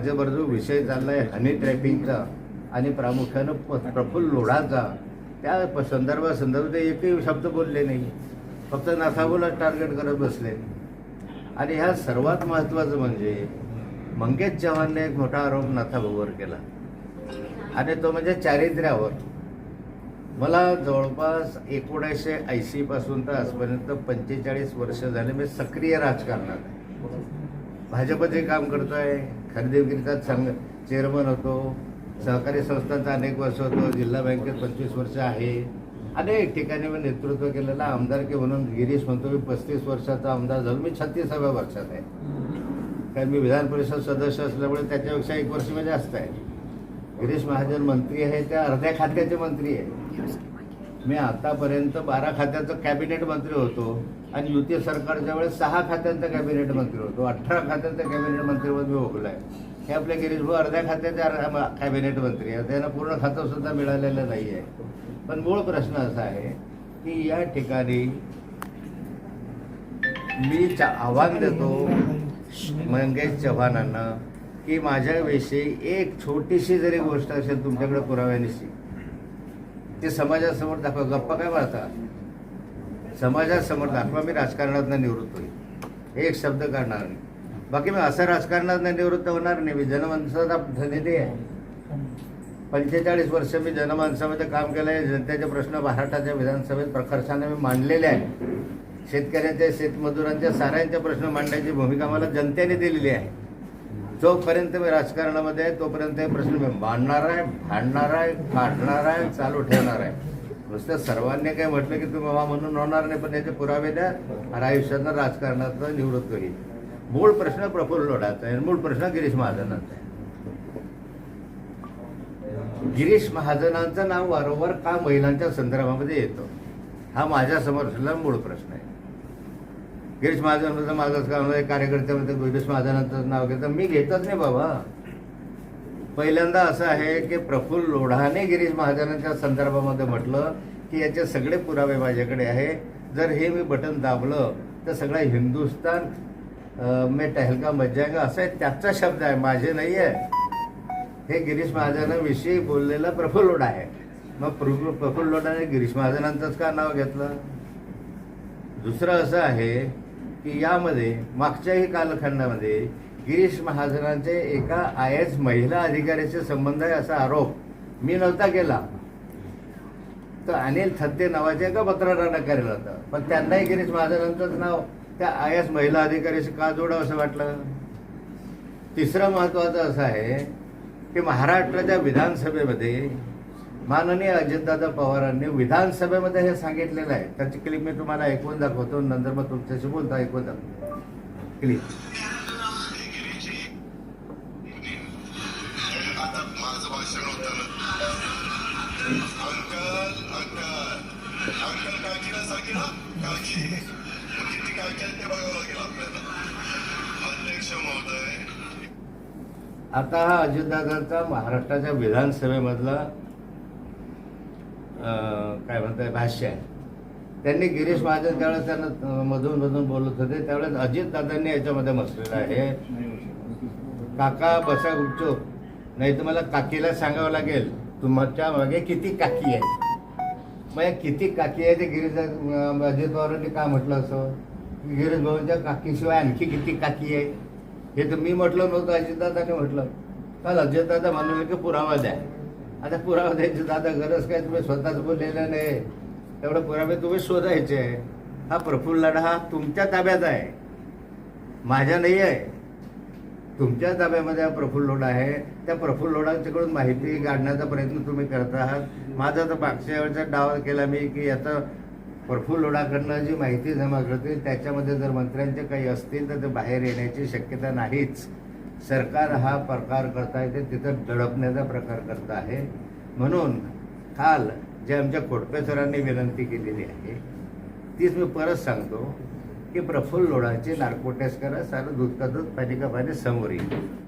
राज्यभर जो विषय चालला आहे हनी ट्रॅपिंगचा आणि प्रामुख्यानं प- प्रफुल्ल लोढाचा. त्या प- संदर्भात एकही शब्द बोलले नाही. फक्त नसाबोला टार्गेट करत बसले. आणि ह्या सर्वात महत्त्वाचं म्हणजे मंगेश चव्हाणने एक मोठा आरोप नाथाभाऊवर केला. आणि तो म्हणजे चारित्र्यावर. मला जवळपास एकोणीसशे ऐंशीपासून तर आजपर्यंत पंचेचाळीस वर्ष झाले मी सक्रिय राजकारणात आहे. भाजपचे काम करतो आहे खरेदी विक्रीचा संघ चेअरमन होतो सहकारी संस्थांचा अनेक वर्ष होतो जिल्हा बँकेत पंचवीस वर्ष आहे. अनेक ठिकाणी मी नेतृत्व केलेलं आमदारकी म्हणून गिरीश म्हणतो मी पस्तीस वर्षाचा आमदार झालो मी छत्तीसाव्या वर्षात आहे. कारण मी विधान परिषद सदस्य असल्यामुळे त्याच्यापेक्षा एक वर्ष मी जास्त आहे. गिरीश महाजन मंत्री आहे त्या अर्ध्या खात्याचे मंत्री आहे. मी आतापर्यंत बारा खात्याचं कॅबिनेट मंत्री होतो आणि युती सरकारच्या वेळेस सहा खात्यांचा कॅबिनेट मंत्री होतो. अठरा खात्यांचा कॅबिनेट मंत्रीपद मी भोगलाय. हे आपले गिरीश भाऊ अर्ध्या खात्याचे कॅबिनेट मंत्री आहे त्यांना पूर्ण खातं सुद्धा मिळालेलं नाही आहे पण मूळ प्रश्न असा आहे की या ठिकाणी मी आव्हान देतो मंगेश चव्हाणांना की माझ्याविषयी एक छोटीशी जरी गोष्ट असेल तुमच्याकडे पुराव्यानिशी ते समाजासमोर दाखवा. गप्पा काय मारता? समाजासमोर दाखवा मी राजकारणातनं निवृत्त होईल. एक शब्द काढणार नाही. बाकी मी असं राजकारणातनं निवृत्त होणार नाही. मी जनमानसाचा प्रतिनिधी आहे. पंचेचाळीस वर्ष मी जनमानसामध्ये काम केलं आहे जनतेचे प्रश्न महाराष्ट्राच्या विधानसभेत प्रकर्षाने मी मांडलेले आहेत. शेतकऱ्यांच्या शेतमजुरांच्या साऱ्यांचे प्रश्न मांडण्याची भूमिका मला जनतेने दिलेली आहे. जोपर्यंत मी राजकारणामध्ये आहे तोपर्यंत हे प्रश्न मी मांडणार आहे भांडणार आहे काढणार आहे चालू ठेवणार आहे. नुसतं सर्वांनी काय म्हटलं की तुम्ही बाबा म्हणून होणार नाही पण याचे पुरावे द्या आणि आयुष्यातनं राजकारणाचं निवृत्त होईल मूळ प्रश्न प्रफुल्ल लोढाचा आहे आणि मूळ प्रश्न गिरीश महाजनाचा आहे. गिरीश महाजनांचं नाव वारंवार का महिलांच्या संदर्भामध्ये येतं? हा माझ्यासमोर असलेला मूळ प्रश्न आहे. गिरीश महाजन माझाच काम आहे कार्यकर्त्यामध्ये गिरीश महाजनांचं नाव घेतं मी घेतच नाही बाबा. पहिल्यांदा असं आहे की प्रफुल्ल लोढाने गिरीश महाजनांच्या संदर्भामध्ये म्हटलं की याचे सगळे पुरावे माझ्याकडे आहे. जर हे मी बटन दाबलं तर सगळा हिंदुस्तान मे टहलका मच जाएगा असं आहे त्याचा शब्द आहे माझे नाही आहे. हे गिरीश महाजनाविषयी बोललेलं प्रफुल्ल लोढा आहे. मग प्रफुल्ल प्रफुल्ल लोढाने गिरीश महाजनांचंच का नाव घेतलं? दुसरं असं आहे की यामध्ये मागच्याही कालखंडामध्ये गिरीश महाजनांचे एका आय एस महिला अधिकाऱ्याचे संबंध आहे असा आरोप मी नव्हता केला. तर अनिल थत्ते नावाच्या एका पत्रकारानं केला होता. पण त्यांनाही गिरीश महाजनांचंच नाव त्या आय एस महिला अधिकाऱ्याशी का जोडावं असं वाटलं? तिसरं महत्वाचं असं आहे की महाराष्ट्राच्या विधानसभेमध्ये माननीय अजितदादा पवारांनी विधानसभेमध्ये हे सांगितलेलं आहे. त्याची क्लिप मी तुम्हाला ऐकून दाखवतो नंतर मग तुमच्याशी बोलतो ऐकून दाखवतो. क्लिप आता हा अजितदादांचा महाराष्ट्राच्या विधानसभेमधला काय म्हणताय भाष्य आहे. त्यांनी गिरीश महाजन त्यावेळेस त्यांना मधून मधून बोलत होते त्यावेळेस अजितदादांनी याच्यामध्ये म्हटलेलं आहे. काका बसा गुपचूप नाही तर मला काकीला सांगावं लागेल. तुमच्या मागे किती काकी आहे मग या किती काकी आहे ते गिरीश अजित पवारांनी का म्हटलं असं? गिरीश भाऊंच्या काकीशिवाय आणखी किती काकी आहे हे तर मी म्हटलं नव्हतं अजितदादाने म्हटलं. काल अजितदादा म्हणाले की पुरावा द्या. आता पुरावा द्यायचे दादा गरज काय? तुम्ही स्वतःच बोललेलं नाही. तेवढं पुरावे तुम्ही शोधायचे. हा प्रफुल्ल लढा हा तुमच्या ताब्यात आहे. माझ्या नाही आहे. तुमच्या ताब्यामध्ये हा प्रफुल्ल लोढा आहे. त्या प्रफुल्ल लोढाच्याकडून माहिती काढण्याचा प्रयत्न तुम्ही करत आहात. माझा तर मागच्या वेळचा डाव केला मी की याचा प्रफुल्ल लोढाकडनं जी माहिती जमा करतील त्याच्यामध्ये जर मंत्र्यांचे काही असतील तर ते बाहेर येण्याची शक्यता नाहीच. सरकार हा प्रकार करता येते तिथं दडपण्याचा प्रकार करत आहे. म्हणून काल जे आमच्या खोटपे सरांनी विनंती केलेली आहे तीच मी परत सांगतो की प्रफुल्ल लोढाची नार्को टेस्ट करा सारं दूध दूध पाणी का पाणी समोर येईल.